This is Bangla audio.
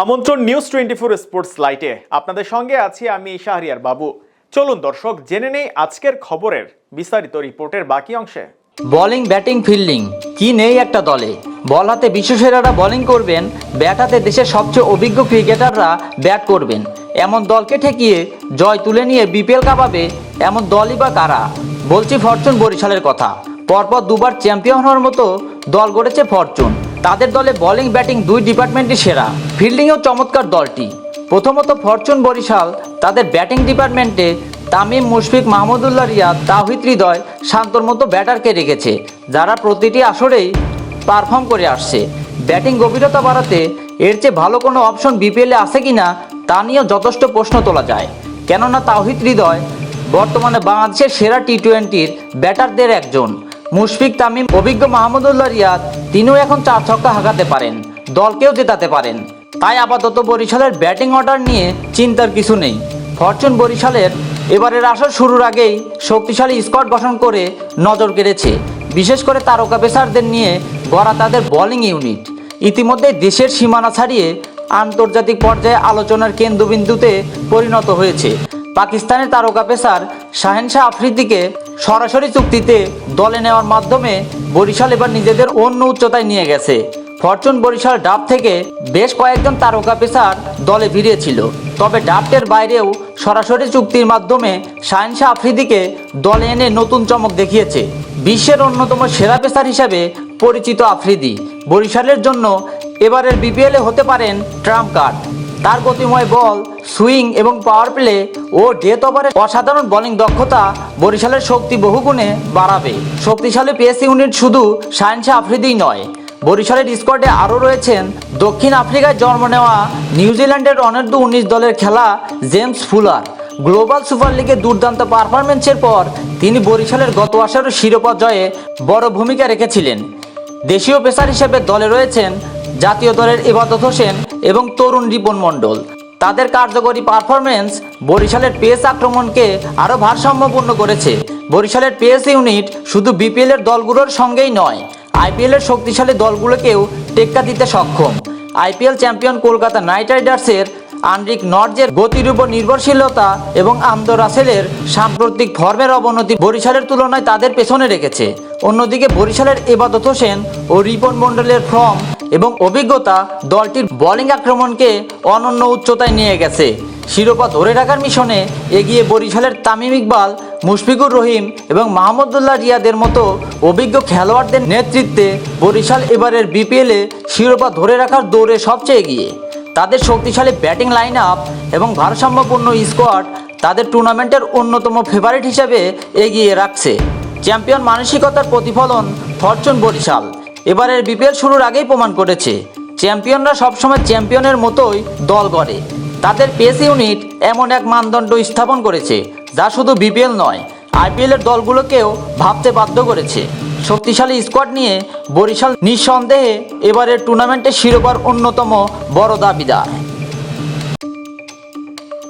আমন্ত্রণ নিউজ টোয়েন্টি ফোর স্পোর্টস লাইটে আপনাদের সঙ্গে আছি আমি শাহরিয়ার বাবু। চলুন দর্শক, জেনে নেই আজকের খবরের বিস্তারিত রিপোর্টের বাকি অংশে। বোলিং ব্যাটিং ফিল্ডিং কি নেই একটা দলে? বল হাতে বিশ্বসেরারা বোলিং করবেন ব্যাট হাতে দেশের সবচেয়ে অভিজ্ঞ ক্রিকেটাররা ব্যাট করবেন। এমন দলকে ঠেকিয়ে জয় তুলে নিয়ে বিপিএল কাঁপাবে এমন দলই বা কারা? বলছি ফরচুন বরিশালের কথা। পরপর দুবার চ্যাম্পিয়ন হওয়ার মতো দল গড়েছে ফরচুন। তাদের দলে বোলিং ব্যাটিং দুই ডিপার্টমেন্টই সেরা। ফিল্ডিংয়েও চমৎকার দলটি। প্রথমত ফরচুন বরিশাল, তাদের ব্যাটিং ডিপার্টমেন্টে তামিম, মুশফিক, মাহমুদুল্লাহ, রিয়াদ তাহিদ হৃদয় শান্তর মতো ব্যাটারকে রেখেছে, যারা প্রতিটি আসরেই পারফর্ম করে আসছে। ব্যাটিং গভীরতা বাড়াতে এর চেয়ে ভালো কোনো অপশন বিপিএলে আছে কিনা তা নিয়েও যথেষ্ট প্রশ্ন তোলা যায়। কেননা তাহিদ হৃদয় বর্তমানে বাংলাদেশের সেরা টি টোয়েন্টির ব্যাটারদের একজন। মুশফিক তামিম, অভিজ্ঞ মাহমুদুল্লাহ রিয়াদ, তিনিও এখন চার ছক্কা হাঁকাতে পারেন, দলকেও জেতাতে পারেন। তাই আপাতত বরিশালের ব্যাটিং অর্ডার নিয়ে চিন্তার কিছু নেই। ফরচুন বরিশালের এবারের আসর শুরুর আগেই শক্তিশালী স্কোয়াড গঠন করে নজর কেড়েছে। বিশেষ করে তারকা পেসারদের নিয়ে গড়া তাদের বোলিং ইউনিট। ইতিমধ্যে দেশের সীমানা ছাড়িয়ে আন্তর্জাতিক পর্যায়ে আলোচনার কেন্দ্রবিন্দুতে পরিণত হয়েছে। পাকিস্তানের তারকা পেসার শাহেন শাহ আফ্রিদিকে সরাসরি চুক্তিতে দলে নেওয়ার মাধ্যমে বরিশাল এবার নিজেদের অন্য উচ্চতায় নিয়ে গেছে। ফরচুন বরিশাল ডাব থেকে বেশ কয়েকজন তারকা পেসার দলে ভিড়িয়েছিল। তবে ডাবটের বাইরেও সরাসরি চুক্তির মাধ্যমে শাহিন শাহ আফ্রিদিকে দলে এনে নতুন চমক দেখিয়েছে। বিশ্বের অন্যতম সেরা পেসার হিসাবে পরিচিত আফ্রিদি। বরিশালের জন্য এবারের বিপিএলে হতে পারেন ট্রাম্প কার্ড। তার গতিময় বল, সুইং এবং পাওয়ার প্লে ও ডেথ ওভারে অসাধারণ বোলিং দক্ষতা বরিশালের শক্তি বহুগুণে বাড়াবে। শক্তিশালী পেস ইউনিট শুধু সায়েন্সা আফ্রিদিই নয়, বরিশালের স্কোয়াডে আরও রয়েছেন দক্ষিণ আফ্রিকায় জন্ম নেওয়া নিউজিল্যান্ডের অনূর্ধ্ব উনিশ দলের খেলা জেমস ফুলার। গ্লোবাল সুপার লিগে দুর্দান্ত পারফরমেন্সের পর তিনি বরিশালের গত আসরের শিরোপা জয়ে বড় ভূমিকা রেখেছিলেন। দেশীয় পেসার হিসেবে দলে রয়েছেন জাতীয় দলের ইবাদত হোসেন এবং তরুণ রিপন মণ্ডল। তাদের কার্যকরী পারফরমেন্স বরিশালের পেস আক্রমণকে আরও ভারসাম্যপূর্ণ করেছে। বরিশালের পেস ইউনিট শুধু বিপিএলের দলগুলোর সঙ্গেই নয় আইপিএলের শক্তিশালী দলগুলোকেও টেক্কা দিতে সক্ষম। আইপিএল চ্যাম্পিয়ন কলকাতা নাইট রাইডার্সের আন্ড্রিক নর্জের গতির উপর নির্ভরশীলতা এবং আমদ রাসেলের সাম্প্রতিক ফর্মের অবনতি বরিশালের তুলনায় তাদের পেছনে রেখেছে। অন্যদিকে বরিশালের এবাদত হোসেন ও রিপন মণ্ডলের ফর্ম এবং অভিজ্ঞতা দলটির বোলিং আক্রমণকে অনন্য উচ্চতায় নিয়ে গেছে। শিরোপা ধরে রাখার মিশনে এগিয়ে বরিশালের তামিম ইকবাল, মুশফিকুর রহিম এবং মাহমুদুল্লাহ রিয়াদের মতো অভিজ্ঞ খেলোয়াড়দের নেতৃত্বে বরিশাল এবারের বিপিএলে শিরোপা ধরে রাখার দৌড়ে সবচেয়ে এগিয়ে। তাদের শক্তিশালী ব্যাটিং লাইন আপ এবং ভারসাম্যপূর্ণ স্কোয়াড তাদের টুর্নামেন্টের অন্যতম ফেভারিট হিসেবে এগিয়ে রাখছে। চ্যাম্পিয়ন মানসিকতার প্রতিফলন ফরচুন বরিশাল। এবারের বিপিএল শুরুর আগেই প্রমাণ করেছে। চ্যাম্পিয়নরা সবসময় চ্যাম্পিয়নের মতোই দল গড়ে। তাদের পেস ইউনিট এমন এক মানদণ্ড স্থাপন করেছে, যা শুধু বিপিএল নয়, আইপিএলের দলগুলোকেও ভাবতে বাধ্য করেছে। শক্তিশালী স্কোয়াড নিয়ে বরিশাল নিঃসন্দেহে এবারের টুর্নামেন্টের শিরোপার অন্যতম বড় দাবিদার।